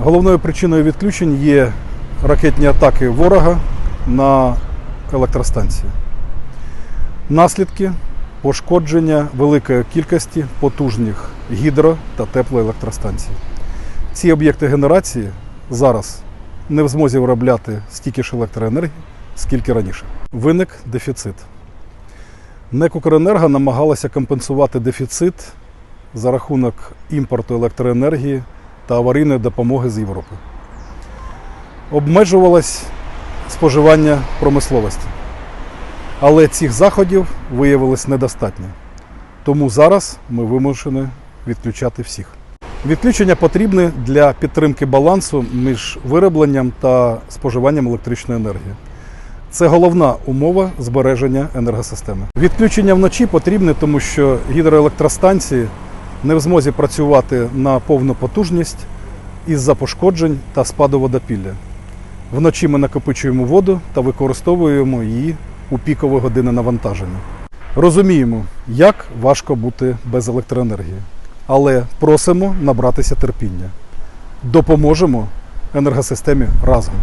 Головною причиною відключень є ракетні атаки ворога на електростанції. Наслідки пошкодження великої кількості потужних гідро та теплоелектростанцій. Ці об'єкти генерації зараз не в змозі виробляти стільки ж електроенергії, скільки раніше. Виник дефіцит. НЕК «Укренерго» намагалася компенсувати дефіцит за рахунок імпорту електроенергії та аварійної допомоги з Європи. Обмежувалось споживання промисловості. Але цих заходів виявилось недостатньо. Тому зараз ми вимушені відключати всіх. Відключення потрібне для підтримки балансу між виробленням та споживанням електричної енергії. Це головна умова збереження енергосистеми. Відключення вночі потрібне, тому що гідроелектростанції не в змозі працювати на повну потужність із-за пошкоджень та спаду водопілля. Вночі ми накопичуємо воду та використовуємо її у пікові години навантаження. Розуміємо, як важко бути без електроенергії, але просимо набратися терпіння. Допоможемо енергосистемі разом.